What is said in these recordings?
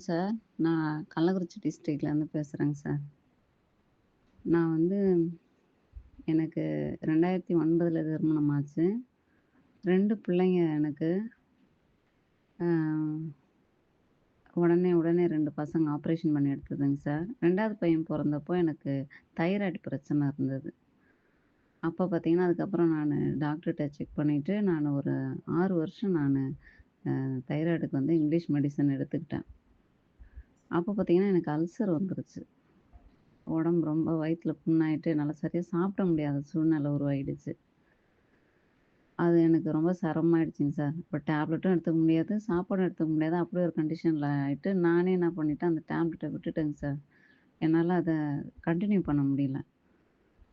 வணக்கம் சார். நான் கள்ளக்குறிச்சி டிஸ்ட்ரிக்ட்லேருந்து பேசுகிறேங்க சார். நான் வந்து எனக்கு 2009ல திருமணம் ஆச்சு. ரெண்டு பிள்ளைங்க எனக்கு. உடனே உடனே ரெண்டு பசங்க ஆப்ரேஷன் பண்ணி எடுத்ததுங்க சார். ரெண்டாவது பையன் பிறந்தப்போ எனக்கு தைராய்டு பிரச்சனை இருந்தது. அப்போ பார்த்தீங்கன்னா, அதுக்கப்புறம் நான் டாக்டர்கிட்ட செக் பண்ணிவிட்டு நான் ஒரு ஆறு வருஷம் நான் தைராய்டுக்கு வந்து இங்கிலீஷ் மெடிசன் எடுத்துக்கிட்டேன். அப்போ பார்த்தீங்கன்னா, எனக்கு அல்சர் வந்துருச்சு. உடம்பு ரொம்ப வயிற்றுல புண்ணாயிட்டு, நல்லா சரியாக சாப்பிட முடியாத சூழ்நிலை உருவாயிடுச்சு. அது எனக்கு ரொம்ப சிரமமாயிடுச்சுங்க சார். இப்போ டேப்லெட்டும் எடுத்துக்க முடியாது, சாப்பாடும் எடுத்துக்க முடியாது. அப்படி ஒரு கண்டிஷனில் ஆகிட்டு நானே என்ன பண்ணிட்டேன், அந்த டேப்லெட்டை விட்டுட்டேங்க சார். என்னால் அதை கண்டினியூ பண்ண முடியல.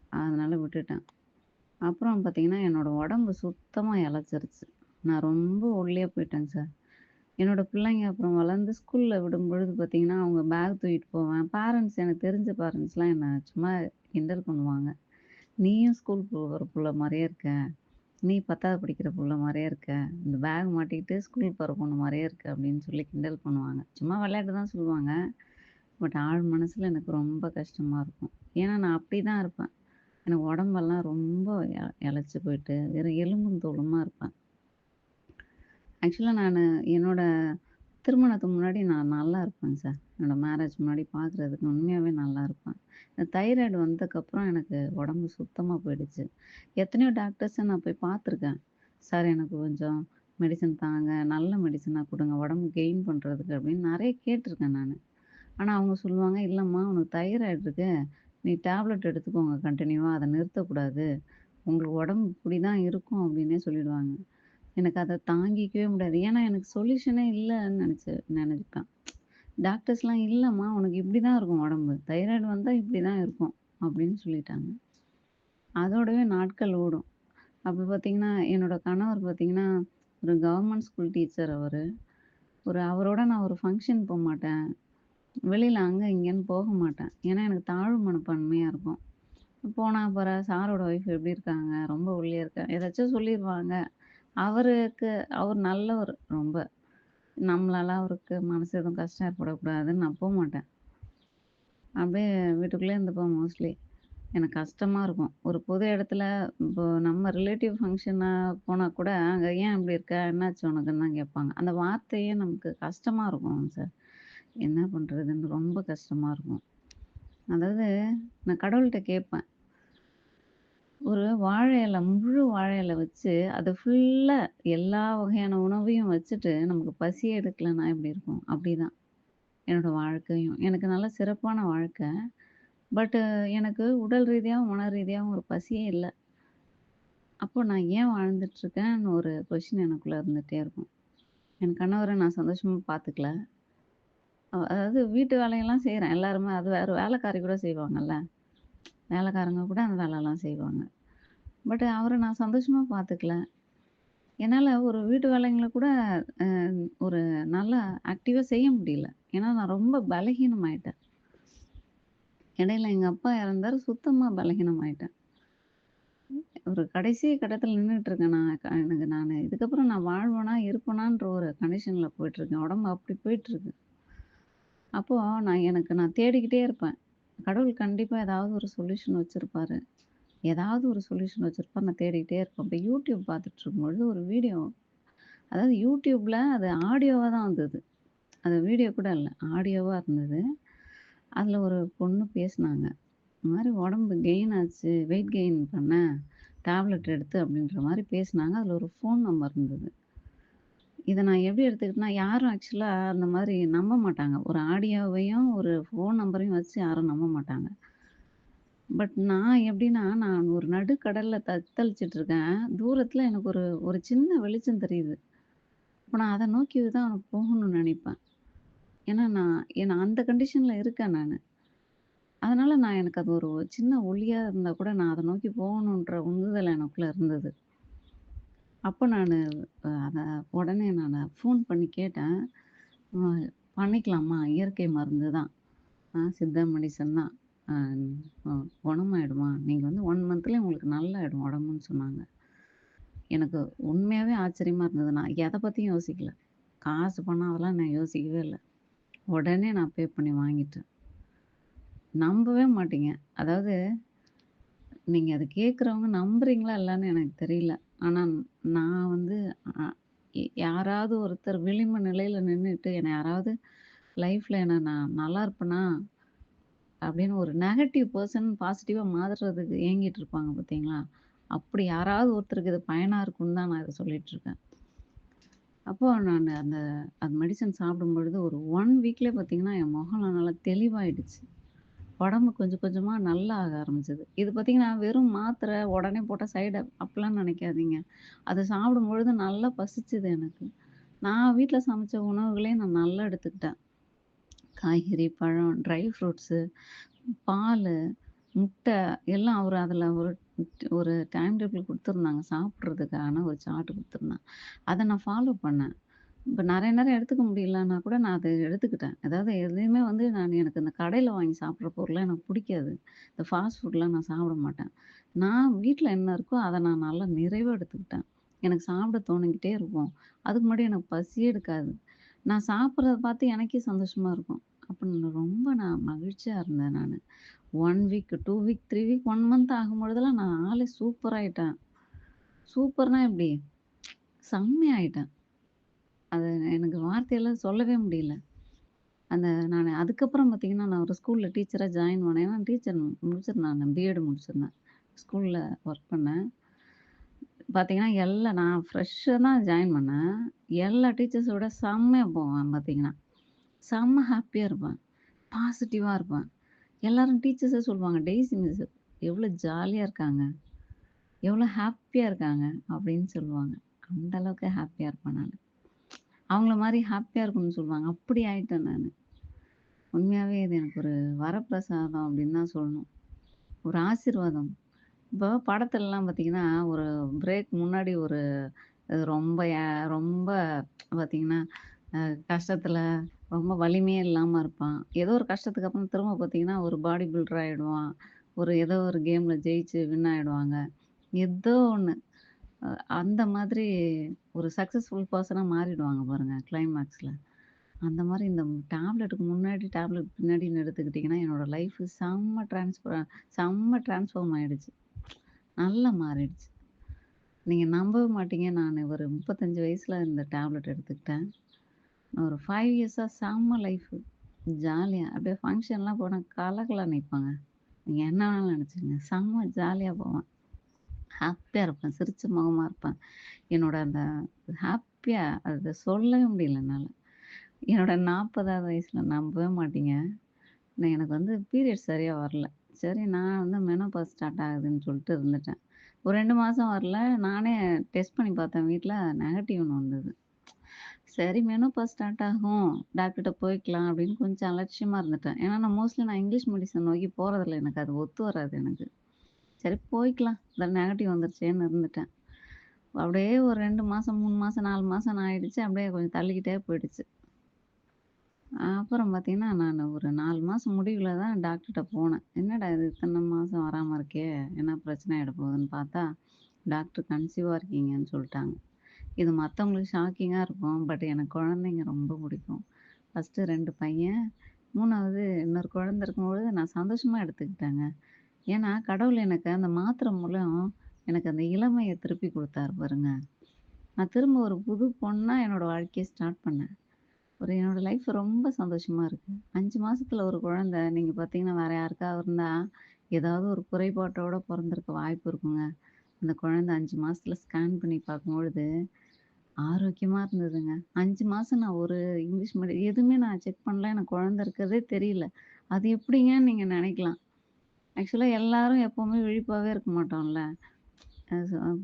அதனால் விட்டுட்டேன். அப்புறம் பார்த்தீங்கன்னா, என்னோடய உடம்பு சுத்தமாக இழைச்சிருச்சு நான் ரொம்ப ஒல்லியாக போயிட்டேங்க சார். என்னோட பிள்ளைங்க அப்புறம் வளர்ந்து ஸ்கூல்ல விடும்பொழுது பார்த்தீங்கன்னா, அவங்க பேக் தூக்கிட்டு போவேன். பேரண்ட்ஸ் எனக்கு தெரிஞ்ச பேரண்ட்ஸ்லாம் என்ன சும்மா கிண்டல் பண்ணுவாங்க. "நீயும் ஸ்கூல் போகிற புள்ள மாதிரியே இருக்க. நீ 10வது படிக்கிற புள்ள மாதிரியே இருக்க. இந்த பேக் மாட்டிக்கிட்டு ஸ்கூல் போகிற பொண்ணு மாதிரியே இருக்க" அப்படின்னு சொல்லி கிண்டல் பண்ணுவாங்க. சும்மா விளையாட்டு தான் சொல்லுவாங்க. பட் ஆழ் மனசில் எனக்கு ரொம்ப கஷ்டமாக இருக்கும். ஏன்னா, நான் அப்படி தான் இருப்பேன். எனக்கு உடம்பெல்லாம் ரொம்ப எ இளச்சு போயிட்டு, வெறும் எலும்பும் தோலுமா இருப்பேன். ஆக்சுவலாக நான் என்னோட திருமணத்துக்கு முன்னாடி நான் நல்லா இருப்பேன் சார். என்னோட மேரேஜ் முன்னாடி பார்க்குறதுக்கு உண்மையாகவே நல்லா இருப்பேன். இந்த தைராய்டு வந்ததுக்கப்புறம் எனக்கு உடம்பு சுத்தமாக போயிடுச்சு. எத்தனையோ டாக்டர்ஸை நான் போய் பார்த்துருக்கேன். "சார் எனக்கு கொஞ்சம் மெடிசன் தாங்க. நல்ல மெடிசனாக கொடுங்க உடம்பு கெயின் பண்ணுறதுக்கு அப்படின்னு நிறைய கேட்டிருக்கேன் நான் ஆனால் அவங்க சொல்லுவாங்க, இல்லைம்மா உனக்கு தைராய்டு இருக்கு. நீ டேப்லெட் எடுத்துக்கோங்க கண்டினியூவாக அதை நிறுத்தக்கூடாது. உங்களுக்கு உடம்பு இப்படிதான் இருக்கும்" அப்படின்னே சொல்லிடுவாங்க. எனக்கு அதை தாங்கிக்கவே முடியாது. ஏன்னா, எனக்கு சொல்யூஷனே இல்லைன்னு நினச்சி நினச்சிப்பேன் டாக்டர்ஸ்லாம், இல்லைம்மா உனக்கு இப்படி தான் இருக்கும் உடம்பு. தைராய்டு வந்தால் இப்படி தான் இருக்கும்" அப்படின்னு சொல்லிட்டாங்க. அதோடவே நாட்கள் ஓடும். அப்போ பார்த்தீங்கன்னா, என்னோட கணவர் பார்த்தீங்கன்னா, ஒரு கவர்மெண்ட் ஸ்கூல் டீச்சர் அவர் ஒரு அவரோட நான் ஒரு ஃபங்க்ஷன் போக மாட்டேன் வெளியில் அங்கே இங்கேன்னு போக மாட்டேன். ஏன்னா, எனக்கு தாழ்வு மனப்பான்மையாக இருக்கும். போனால் அப்புறம் சாரோட ஒய்ஃப் எப்படி இருக்காங்க? ரொம்ப ஒல்லியாக இருக்கேன் ஏதாச்சும் சொல்லிடுவாங்க அவருக்கு அவர் நல்லவர் ரொம்ப. நம்மளால அவருக்கு மனசு எதுவும் கஷ்டம் ஏற்படக்கூடாதுன்னு நான் போமாட்டேன். அப்படியே வீட்டுக்குள்ளே இருந்துப்போம் மோஸ்ட்லி. எனக்கு கஷ்டமாக இருக்கும். ஒரு பொது இடத்துல இப்போ நம்ம ரிலேட்டிவ் ஃபங்க்ஷனாக போனால் கூட, அங்கே ஏன் இப்படி இருக்க? என்னாச்சு உனக்குன்னு" தான் கேட்பாங்க. அந்த வார்த்தையே நமக்கு கஷ்டமாக இருக்கும் சார். என்ன பண்ணுறதுன்னு ரொம்ப கஷ்டமாக இருக்கும். அதாவது நான் கடவுள்கிட்ட கேட்பேன். ஒரு வாழை இலை முழு வாழை இலை வச்சு, அது ஃபுல்லா எல்லா வகையான உணவையும் வச்சுட்டு, நமக்கு பசியே எடுக்கலன்னா எப்படி இருக்கும்? அப்படிதான். என்னோட வாழ்க்கையும். எனக்கு நல்ல சிறப்பான வாழ்க்கை. பட்டு எனக்கு உடல் ரீதியாகவும் மன ரீதியாகவும் ஒரு பசியே இல்லை அப்போ நான் ஏன் வாழ்ந்துட்டுருக்கேன்னு ஒரு கொஷின் எனக்குள்ளே இருந்துகிட்டே இருக்கும். என் கணவரை நான் சந்தோஷமாக பார்த்துக்கல. அதாவது வீட்டு வேலையெல்லாம் செய்கிறேன் எல்லாருமே அது வேறு வேலைக்காரி கூட செய்வாங்கல்ல. வேலைக்காரங்க கூட அந்த வேலைலாம் செய்வாங்க. பட் அவரை நான் சந்தோஷமா பார்த்துக்கல. என்னால் ஒரு வீட்டு வேலைங்களை கூட ஒரு நல்லா ஆக்டிவாக செய்ய முடியல. ஏன்னா, நான் ரொம்ப பலகீனமாயிட்டேன். இடையில எங்கள் அப்பா இறந்தாரு. சுத்தமாக பலகீனமாயிட்டேன். ஒரு கடைசி கட்டத்தில் நின்றுட்டு இருக்கேன் நான். க எனக்கு நான் இதுக்கப்புறம் நான் வாழ்வேனா, இருப்பேனான்ற ஒரு கண்டிஷனில் போயிட்டுருக்கேன். உடம்பு அப்படி போயிட்டுருக்கு. அப்போது நான் எனக்கு நான் தேடிக்கிட்டே இருப்பேன். கடவுள் கண்டிப்பாக ஏதாவது ஒரு சொல்யூஷன் வச்சுருப்பாரு ஏதாவது ஒரு சொல்யூஷன் வச்சிருப்பாரு. நான் தேடிக்கிட்டே இருப்பேன். இப்போ யூடியூப் பார்த்துட்டு இருக்கும்பொழுது ஒரு வீடியோ அதாவது யூடியூப்பில் அது ஆடியோவாக தான் வந்தது. அது வீடியோ கூட இல்லை ஆடியோவாக இருந்தது. அதில் ஒரு பொண்ணு பேசுனாங்க. இந்த மாதிரி உடம்பு கெயின் ஆச்சு. வெயிட் கெயின் பண்ண டேப்லெட் எடுத்து அப்படின்ற மாதிரி பேசுனாங்க. அதில் ஒரு ஃபோன் நம்பர் இருந்தது. இதை நான் எப்படி எடுத்துக்கிட்டேன்னா, யாரும் ஆக்சுவலாக அந்த மாதிரி நம்ப மாட்டாங்க. ஒரு ஆடியோவையும், ஒரு ஃபோன் நம்பரையும் வச்சு யாரும் நம்ப மாட்டாங்க. பட் நான் எப்படின்னா, நான் ஒரு நடுக்கடலில் தத்தளிச்சிட்டு இருக்கேன். தூரத்தில் எனக்கு ஒரு ஒரு சின்ன வெளிச்சம் தெரியுது. இப்போ நான் அதை நோக்கி தான் போகணும்னு நினைப்பேன் ஏன்னா, நான் ஏன்னா அந்த கண்டிஷனில் இருக்கேன் நான் அதனால் நான் எனக்கு அது ஒரு சின்ன ஒளியாக இருந்தால் கூட நான் அதை நோக்கி போகணுன்ற உந்துதல் எனக்குள்ளே இருந்தது. அப்போ நான் அதை உடனே நான் ஃபோன் பண்ணி கேட்டேன். பண்ணிக்கலாமா? இயற்கை மருந்து தான். சித்த சித்தா மெடிசன் தான். குணமாயிடுமா? நீங்கள் வந்து 1 மந்த்லயே உங்களுக்கு நல்லாயிடும் உடம்புன்னு" சொன்னாங்க. எனக்கு உண்மையாகவே ஆச்சரியமாக இருந்தது. நான் எதை பற்றியும் யோசிக்கல. காசு, பணம் அதெல்லாம் நான் யோசிக்கவே இல்லை உடனே நான் பே பண்ணி வாங்கிட்டேன். நம்பவே மாட்டீங்க. அதாவது நீங்கள் அதை கேட்குறவங்க நம்புறீங்களா இல்லைன்னு எனக்கு தெரியல. ஆனா நான் வந்து யாராவது ஒருத்தர் விளிம்பு நிலையில நின்றுட்டு என்னை யாராவது லைஃப்ல என்ன நான் நல்லா இருப்பேனா? அப்படின்னு ஒரு நெகட்டிவ் பர்சன் பாசிட்டிவா மாறுறதுக்கு ஏங்கிட்டு இருப்பாங்க பார்த்தீங்களா? அப்படி யாராவது ஒருத்தருக்கு இது பயனா இருக்கும்னு தான் நான் அதை சொல்லிட்டு இருக்கேன் அப்போ நான் அந்த அந்த மெடிசின் சாப்பிடும்பொழுது ஒரு ஒன் வீக்லேயே பார்த்தீங்கன்னா, என் முகம் நல்லா தெளிவாயிடுச்சு. உடம்பு கொஞ்சம் கொஞ்சமாக நல்லா ஆக ஆரம்பிச்சது. இது பார்த்தீங்கன்னா, வெறும் மாத்திரை உடனே போட்டா சைடு அப்படிலாம் நினைக்காதீங்க. அது சாப்பிடும்பொழுது நல்லா பசிச்சுது எனக்கு. நான் வீட்டில் சமைச்ச உணவுகளே நான் நல்லா எடுத்துக்கிட்டேன். காய்கறி, பழம், ட்ரை ஃப்ரூட்ஸு, பால் முட்டை எல்லாம் அவர் அதில் ஒரு ஒரு டைம் டேபிள் கொடுத்துருந்தாங்க சாப்பிட்றதுக்கான ஒரு சார்ட் கொடுத்துருந்தாங்க அதை நான் ஃபாலோ பண்ணேன். இப்ப நெறைய நேரம் எடுத்துக்க முடியலன்னா கூட நான் அத எடுத்துக்கிட்டேன். அதாவது எதையுமே வந்து நான் எனக்கு இந்த கடையில வாங்கி சாப்பிடுற பொருள்லாம் எனக்கு பிடிக்காது இந்த ஃபாஸ்ட் ஃபுட்லாம் நான் சாப்பிட மாட்டேன். நான் வீட்ல என்ன இருக்கோ அத நான் நல்லா நிறைவா எடுத்துக்கிட்டேன். எனக்கு சாப்பிட தோணிக்கிட்டே இருக்கும். அதுக்கு முன்னாடி எனக்கு பசியே எடுக்காது. நான் சாப்பிடுறத பார்த்து எனக்கே சந்தோஷமா இருக்கும். அப்ப நான் ரொம்ப நான் மகிழ்ச்சியா இருந்தேன் நானு. 1 வீக், 2 வீக், 3 வீக், 1 மந்த் ஆகும்பொழுதெல்லாம் நான் ஆளே சூப்பர் ஆயிட்டேன். சூப்பர்னா எப்படி? செம்மையாயிட்டேன். அது எனக்கு வார்த்தையெல்லாம் சொல்லவே முடியல. அந்த நான் அதுக்கப்புறம் பார்த்தீங்கன்னா, நான் ஒரு ஸ்கூலில் டீச்சராக ஜாயின் பண்ணேன். ஏன்னா டீச்சர் முடிச்சிருந்தேன் நான் பிஎட் முடிச்சிருந்தேன். ஸ்கூலில் ஒர்க் பண்ணேன். பார்த்தீங்கன்னா, எல்லா நான் ஃப்ரெஷ்ஷாக தான் ஜாயின் பண்ணேன். எல்லா டீச்சர்ஸோட செம்மையாக போவேன் பார்த்தீங்கன்னா. செம்ம ஹாப்பியாக இருப்பேன். பாசிட்டிவாக இருப்பேன். எல்லாரும் டீச்சர்ஸே சொல்லுவாங்க, "டெய்ஸி மிஸ் எவ்வளோ ஜாலியாக இருக்காங்க. எவ்வளோ ஹாப்பியாக இருக்காங்க." அப்படின்னு சொல்லுவாங்க. அந்த அளவுக்கு ஹாப்பியாக இருப்பேன் நான் அவங்கள மாதிரி ஹாப்பியாக இருக்கும்னு சொல்லுவாங்க. அப்படி ஆயிட்டேன் நான் உண்மையாகவே இது எனக்கு ஒரு வரப்பிரசாதம் அப்படின்னு தான் சொல்லணும். ஒரு ஆசீர்வாதம். இப்போ படத்துலலாம் பார்த்தீங்கன்னா, ஒரு பிரேக் முன்னாடி ஒரு ரொம்ப ரொம்ப பார்த்தீங்கன்னா, கஷ்டத்தில் ரொம்ப வலிமையே இல்லாமல் இருப்பான். ஏதோ ஒரு கஷ்டத்துக்கு அப்புறம் திரும்ப பார்த்தீங்கன்னா, ஒரு பாடி பில்டர் ஆகிடுவான் ஒரு ஏதோ ஒரு கேமில் ஜெயிச்சு வின் ஆகிடுவாங்க ஏதோ ஒன்று அந்த மாதிரி ஒரு சக்ஸஸ்ஃபுல் பர்சனாக மாறிடுவாங்க பாருங்கள் கிளைமேக்ஸில் அந்த மாதிரி இந்த டேப்லெட்டுக்கு முன்னாடி, டேப்லெட் பின்னாடின்னு எடுத்துக்கிட்டிங்கன்னா என்னோட லைஃப் செம்ம ட்ரான்ஸ்ஃபர் செம்ம ட்ரான்ஸ்ஃபார்ம் ஆகிடுச்சு நல்லா மாறிடுச்சு. நீங்கள் நம்பவே மாட்டீங்க. நான் ஒரு முப்பத்தஞ்சு வயசில் இந்த டேப்லெட் எடுத்துக்கிட்டேன். ஒரு ஃபைவ் இயர்ஸாக செம்ம லைஃபு. ஜாலியாக அப்படியே ஃபங்க்ஷன்லாம் போனால் கலகலா நிற்பாங்க நீங்கள் என்ன வேணாலும் நினச்சிங்க செம்ம ஜாலியாக போவேன். ஹாப்பியாக இருப்பேன். சிரிச்ச முகமாக இருப்பேன். என்னோட அந்த ஹாப்பியாக அதை சொல்லவே முடியல என்னால் என்னோட நாற்பதாவது வயசில் நம்பவே மாட்டீங்க. நான் எனக்கு வந்து பீரியட் சரியாக வரல. சரி நான் வந்து மெனோபாஸ் ஸ்டார்ட் ஆகுதுன்னு சொல்லிட்டு இருந்துட்டேன். ஒரு ரெண்டு மாதம் வரல. நானே டெஸ்ட் பண்ணி பார்த்தேன் வீட்டில் நெகட்டிவ்னு வந்தது. சரி மெனோபாஸ் ஸ்டார்ட் ஆகும். டாக்டர்கிட்ட போய்க்கலாம் அப்படின்னு கொஞ்சம் அலட்சியமாக இருந்துட்டேன். ஏன்னா நான் மோஸ்ட்லி நான் இங்கிலீஷ் மெடிசன் நோக்கி போகிறதில்ல எனக்கு அது ஒத்து வராது எனக்கு. சரி போய்க்கலாம். இந்த நெகட்டிவ் வந்துருச்சேன்னு இருந்துட்டேன். அப்படியே ஒரு ரெண்டு மாதம் மூணு மாதம் நாலு மாதம் ஆயிடுச்சு. அப்படியே கொஞ்சம் தள்ளிக்கிட்டே போயிடுச்சு. அப்புறம் பார்த்தீங்கன்னா, நான் ஒரு நாலு மாதம் முடிவில் தான் டாக்டர்கிட்ட போனேன். என்னடா இது இத்தனை மாதம் வராமல் இருக்கே! என்ன பிரச்சனை ஆகிட போகுதுன்னு பார்த்தா, டாக்டர் கன்சீவாக இருக்கீங்கன்னு சொல்லிட்டாங்க இது மற்றவங்களுக்கு ஷாக்கிங்காக இருக்கும். பட் எனக்கு குழந்தைங்க ரொம்ப பிடிக்கும். ஃபர்ஸ்ட்டு ரெண்டு பையன். மூணாவது இன்னொரு குழந்த இருக்கும்பொழுது நான் சந்தோஷமாக எடுத்துக்கிட்டேங்க. ஏன்னா, கடவுள் எனக்கு அந்த மாத்திரை மூலம் எனக்கு அந்த இளமையை திருப்பி கொடுத்தாரு பாருங்க. நான் திரும்ப ஒரு புது பொண்ணாக என்னோட வாழ்க்கையை ஸ்டார்ட் பண்ணேன். ஒரு என்னோட லைஃப் ரொம்ப சந்தோஷமா இருக்கு. அஞ்சு மாசத்துல ஒரு குழந்தை நீங்க பார்த்தீங்கன்னா, வேற யாருக்காவது இருந்தா, ஏதாவது ஒரு குறைபாட்டோட பிறந்திருக்க வாய்ப்பு இருக்குங்க. அந்த குழந்தை அஞ்சு மாசத்துல ஸ்கேன் பண்ணி பார்க்கும்பொழுது, ஆரோக்கியமா இருந்ததுங்க. அஞ்சு மாசம் நான் ஒரு இங்கிலீஷ் மீடியம் எதுவுமே நான் செக் பண்ணல. எனக்கு குழந்தை இருக்கிறதே தெரியல. அது எப்படிங்கன்னு நீங்க நினைக்கலாம் ஆக்சுவலாக எல்லாரும் எப்போவுமே விழிப்பாகவே இருக்க மாட்டோம்ல.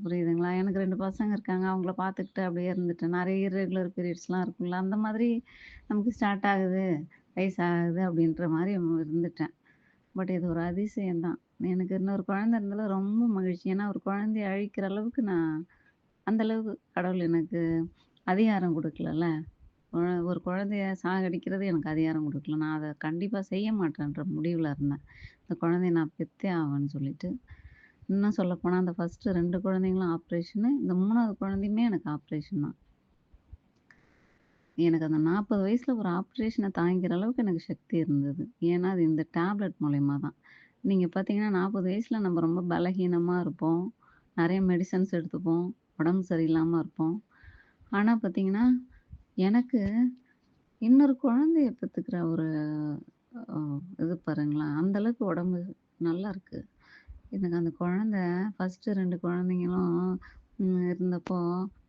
புரியுதுங்களா? எனக்கு ரெண்டு பசங்க இருக்காங்க. அவங்கள பார்த்துக்கிட்டு அப்படியே இருந்துட்டேன். நிறைய இர்ரெகுலர் பீரியட்ஸ்லாம் இருக்கும்ல. அந்த மாதிரி நமக்கு ஸ்டார்ட் ஆகுது, வயசாகுது அப்படின்ற மாதிரி இருந்துட்டேன். பட் இது ஒரு அதிசயம் தான். எனக்கு இன்னொரு குழந்தை இருந்தாலும் ரொம்ப மகிழ்ச்சி. ஏன்னா ஒரு குழந்தைய அழிக்கிற அளவுக்கு நான் அந்த அளவுக்கு கடவுள் எனக்கு அதிகாரம் கொடுக்கலல்ல ஒரு ஒரு குழந்தைய சாகடிக்கிறது எனக்கு அதிகாரம் கொடுக்கல நான் அதை கண்டிப்பாக செய்ய மாட்டேன்ற முடிவில் இருந்தேன். இந்த குழந்தைய நான் பெத்தே ஆவேன்னு சொல்லிட்டு. இன்னும் சொல்லப்போனால் அந்த ஃபஸ்ட்டு ரெண்டு குழந்தைங்களும் ஆப்ரேஷனு. இந்த மூணாவது குழந்தையுமே எனக்கு ஆப்ரேஷன் தான். எனக்கு அந்த 40 வயசுல ஒரு ஆப்ரேஷனை தாங்கிற அளவுக்கு எனக்கு சக்தி இருந்தது. ஏன்னா, அது இந்த டேப்லெட் மூலியமா தான். நீங்க பார்த்தீங்கன்னா, 40 வயசுல நம்ம ரொம்ப பலகீனமாக இருப்போம். நிறைய மெடிசன்ஸ் எடுத்துப்போம். உடம்பு சரியில்லாம இருப்போம். ஆனா பார்த்தீங்கன்னா, எனக்கு இன்னொரு குழந்தைய பெற்றுக்கிற ஒரு இது பாருங்களேன், அந்த அளவுக்கு உடம்பு நல்லா இருக்கு. எனக்கு அந்த குழந்தை ஃபர்ஸ்ட் ரெண்டு குழந்தைங்களும் இருந்தப்போ,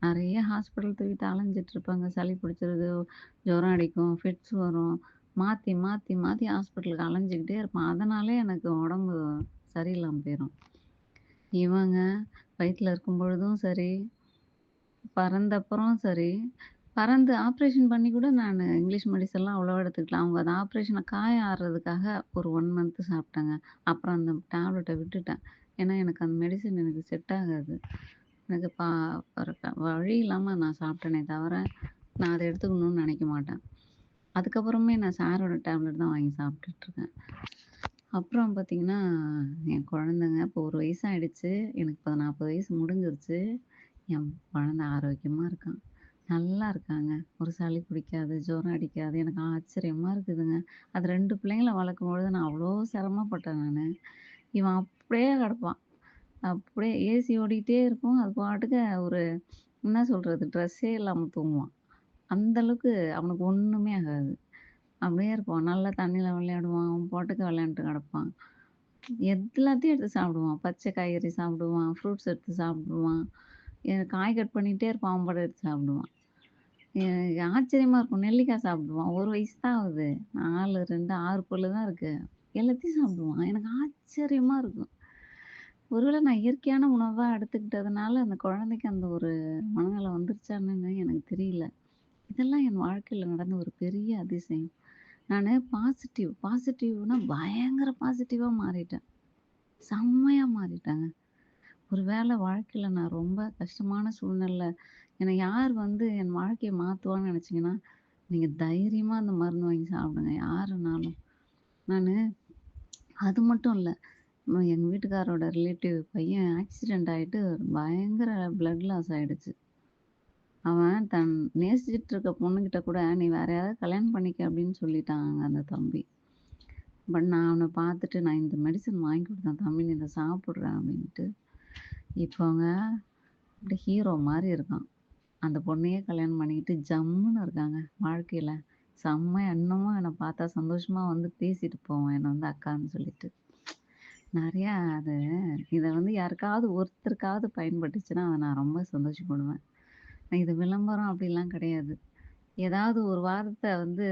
நிறைய ஹாஸ்பிட்டல் தூக்கிட்டு அலைஞ்சிட்டு இருப்பாங்க சளி பிடிச்சிருது, ஜுரம் அடிக்கும், ஃபிட்ஸ் வரும். மாத்தி, மாத்தி, மாத்தி ஹாஸ்பிட்டலுக்கு அலைஞ்சிக்கிட்டே இருப்பேன். அதனாலே எனக்கு உடம்பு சரியில்லாம போயிடும் இவங்க வயிற்றுல இருக்கும் பொழுதும் சரி, பறந்தப்புறம் சரி, பறந்து ஆப்ரேஷன் பண்ணி கூட நான் இங்கிலீஷ் மெடிசன்லாம் அவ்வளவா எடுத்துக்கலாம் அவங்க அந்த ஆப்ரேஷனை காய ஆறுறதுக்காக ஒரு ஒன் மந்த்து சாப்பிட்டேங்க. அப்புறம் அந்த டேப்லெட்டை விட்டுட்டேன். ஏன்னா, எனக்கு அந்த மெடிசன் எனக்கு செட் ஆகாது. எனக்கு பா வழி இல்லாமல் நான் சாப்பிட்டேனே தவிர, நான் அதை எடுத்துக்கணும்னு நினைக்க மாட்டேன். அதுக்கப்புறமே நான் சாரோட டேப்லெட் தான் வாங்கி சாப்பிட்டுட்ருக்கேன் அப்புறம் பார்த்தீங்கன்னா, என் குழந்தைங்க இப்போ ஒரு வயசு ஆயிடுச்சு. எனக்கு இப்போ நாற்பது வயசு முடிஞ்சிருச்சு. என் குழந்தை ஆரோக்கியமாக இருக்கான். நல்லா இருக்காங்க. ஒரு சளி பிடிக்காது, ஜுரம் அடிக்காது. எனக்கு ஆச்சரியமாக இருக்குதுங்க. அது ரெண்டு பிள்ளைங்களை வளர்க்கும் பொழுது நான் அவ்வளோ சிரமப்பட்டேன் நான் இவன் அப்படியே கிடப்பான். அப்படியே ஏசி ஓடிக்கிட்டே இருக்கும். அது பாட்டுக்கு ஒரு என்ன சொல்கிறது ட்ரெஸ்ஸே இல்லாமல் தூங்குவான். அந்த அளவுக்கு அவனுக்கு ஒன்றுமே ஆகாது. அப்படியே இருப்பான். நல்லா தண்ணியில் விளையாடுவான். அவன் பாட்டுக்கு விளையாண்டுட்டு கிடப்பான். எல்லாத்தையும் எடுத்து சாப்பிடுவான். பச்சை காய்கறி சாப்பிடுவான், ஃப்ரூட்ஸ் எடுத்து சாப்பிடுவான். எனக்கு காய் கட் பண்ணிகிட்டே இருப்பான். அவன் பாட்டுக்கு எடுத்து சாப்பிடுவான். எனக்கு ஆச்சரியமாக இருக்கும். நெல்லிக்காய் சாப்பிடுவான். ஒரு வயசு தான் ஆகுது. 4, 2, 6 பல்லு தான் இருக்குது எல்லாத்தையும் சாப்பிடுவான். எனக்கு ஆச்சரியமாக இருக்கும். ஒருவேளை நான் இயற்கையான உணவாக எடுத்துக்கிட்டதுனால, அந்த குழந்தைக்கு அந்த ஒரு மனநிலை வந்துருச்சான்னு எனக்கு தெரியல. இதெல்லாம் என் வாழ்க்கையில் நடந்த ஒரு பெரிய அதிசயம். நான் பாசிட்டிவ் பாசிட்டிவ்னா பயங்கர பாசிட்டிவாக மாறிட்டேன். செம்மையாக மாறிட்டேங்க. ஒரு வேளை வாழ்க்கையில நான் ரொம்ப கஷ்டமான சூழ்நிலை என்னை யார் வந்து என் வாழ்க்கையை மாத்துவான்னு நினச்சிங்கன்னா நீங்க தைரியமா அந்த மருந்து வாங்கி சாப்பிடுங்க. யாருனாலும். நான் அது மட்டும் இல்லை எங்கள் எங்க வீட்டுக்காரரோட ரிலேட்டிவ் பையன் ஆக்சிடென்ட் ஆயிட்டு பயங்கர பிளட் லாஸ் ஆயிடுச்சு. அவன் தன் நேசிச்சிட்டு இருக்க பொண்ணுகிட்ட கூட, "நீ வேற யாராவது கல்யாணம் பண்ணிக்க" அப்படின்னு சொல்லிட்டாங்க அந்த தம்பி. பட் நான் அவனை பார்த்துட்டு, "நான் இந்த மெடிசன் வாங்கி கொடுத்தேன் தம்பி, நீ இதை சாப்பிட்ற" அப்படின்ட்டு. இப்போங்க அப்படி ஹீரோ மாதிரி இருக்கான். அந்த பொண்ணையே கல்யாணம் பண்ணிக்கிட்டு ஜம்முன்னு இருக்காங்க வாழ்க்கையில் செம்ம இன்னமும் என்னை பார்த்தா சந்தோஷமாக வந்து பேசிட்டு போவேன் என்னை வந்து அக்கான்னு சொல்லிட்டு. நிறையா அது இதை வந்து யாருக்காவது ஒருத்தருக்காவது பயன்பட்டுச்சுன்னா, அதை நான் ரொம்ப சந்தோஷப்படுவேன். இது விளம்பரம் அப்படிலாம் கிடையாது. ஏதாவது ஒரு வார்த்தை வந்து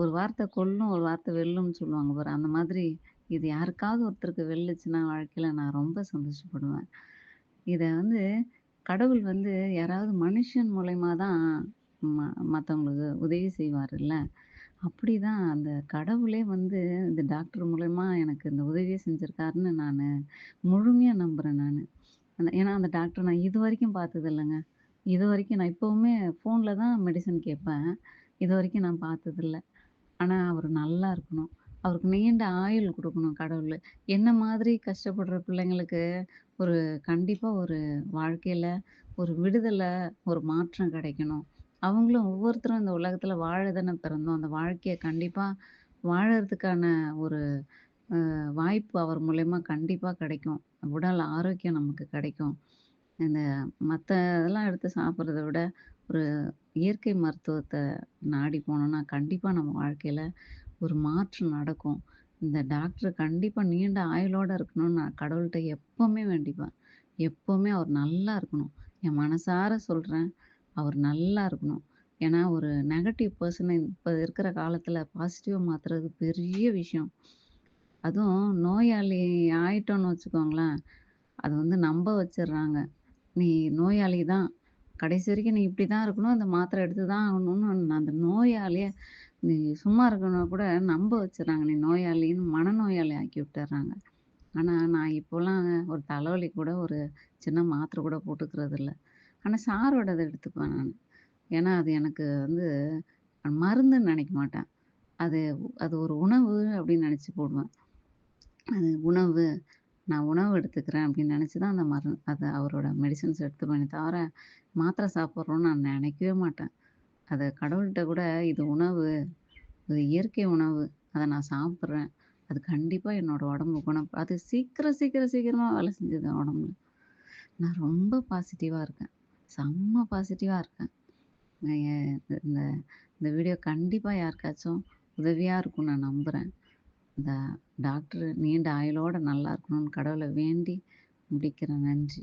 ஒரு வார்த்தை கொல்லும், ஒரு வார்த்தை வெல்லும்னு சொல்லுவாங்க பாரு. அந்த மாதிரி இது யாருக்காவது ஒருத்தருக்கு வெல்லுச்சுன்னா வாழ்க்கையில நான் ரொம்ப சந்தோஷப்படுவேன். இதை வந்து கடவுள் வந்து யாராவது மனுஷன் மூலயமா தான் ம மற்றவங்களுக்கு உதவி செய்வாருல்ல. அப்படிதான் அந்த கடவுளே வந்து இந்த டாக்டர் மூலயமா எனக்கு இந்த உதவியை செஞ்சுருக்காருன்னு நான் முழுமையாக நம்புகிறேன் நான் ஏன்னா அந்த டாக்டர் நான் இது வரைக்கும் பார்த்தது இது வரைக்கும் நான் இப்பவுமே ஃபோனில் தான் மெடிசன் கேட்பேன். இது வரைக்கும் நான் பார்த்ததில்ல. ஆனால் அவர் நல்லா இருக்கணும். அவருக்கு நீண்ட ஆயுள் குடுக்கணும் கடவுளு. என்ன மாதிரி கஷ்டப்படுற பிள்ளைங்களுக்கு ஒரு கண்டிப்பா ஒரு வாழ்க்கையில ஒரு விடுதலை, ஒரு மாற்றம் கிடைக்கணும். அவங்களும் ஒவ்வொருத்தரும் இந்த உலகத்துல வாழ தானே பிறந்தோம். அந்த வாழ்க்கைய கண்டிப்பா வாழறதுக்கான ஒரு அ வாய்ப்பு அவர் மூலியமா கண்டிப்பா கிடைக்கும். உடல் ஆரோக்கியம் நமக்கு கிடைக்கும். இந்த மத்த இதெல்லாம் எடுத்து சாப்பிடுறத விட, ஒரு இயற்கை மருத்துவத்த நாடி போனோம்னா, கண்டிப்பா நம்ம வாழ்க்கையில ஒரு மாற்றம் நடக்கும். இந்த டாக்டர் கண்டிப்பாக நீண்ட ஆயுளோடு இருக்கணும்னு நான் கடவுள்கிட்ட எப்போவுமே வேண்டிப்பேன். எப்போவுமே அவர் நல்லா இருக்கணும். என் மனசார சொல்கிறேன் அவர் நல்லா இருக்கணும். ஏன்னா ஒரு நெகட்டிவ் பர்சனை இப்போ இருக்கிற காலத்தில் பாசிட்டிவாக மாத்துறது பெரிய விஷயம். அதுவும் நோயாளி ஆயிட்டோன்னு வச்சுக்கோங்களேன், அது வந்து நம்ப வச்சிடுறாங்க நீ நோயாளி தான். கடைசி வரைக்கும் நீ இப்படி தான் இருக்கணும். அந்த மாத்திரை எடுத்து தான் ஆகணும்னு அந்த நோயாளியை நீ சும்மா இருக்கணும் கூட நம்ப வச்சிடறாங்க நீ நோயாளின்னு மனநோயாளி ஆக்கி விட்டுர்றாங்க. ஆனால் நான் இப்போலாம் ஒரு தலைவலி கூட ஒரு சின்ன மாத்திரை கூட போட்டுக்கிறது ஆனால் ஆனா சாரோடத எடுத்துக்குவேன் நான் ஏன்னா அது எனக்கு வந்து மருந்துன்னு நினைக்க மாட்டேன். அது அது ஒரு உணவு அப்படின்னு நினச்சி போடுவேன். அது உணவு நான் உணவு எடுத்துக்கிறேன் அப்படின்னு நினச்சி தான் அந்த மரு அதை அவரோட மெடிசன்ஸ் எடுத்துப்பேனே தவிர, மாத்திரை சாப்பிட்றோம்னு நான் நினைக்கவே மாட்டேன். அதை கடவுள்கிட்ட கூட இது உணவு, இது இயற்கை உணவு. அதை நான் சாப்பிட்றேன் அது கண்டிப்பாக என்னோட உடம்பு குணம் அது சீக்கிரம், சீக்கிரம், சீக்கிரமாக வேலை செஞ்சது உடம்புல. நான் ரொம்ப பாசிட்டிவாக இருக்கேன். செம்ம பாசிட்டிவாக இருக்கேன். இந்த இந்த வீடியோ கண்டிப்பாக யாருக்காச்சும் உதவியாக இருக்கும்னு நான் நம்புகிறேன் இந்த டாக்டர் நீண்ட ஆயுளோட நல்லா இருக்கணும்னு கடவுளை வேண்டி முடிக்கிறேன். நன்றி.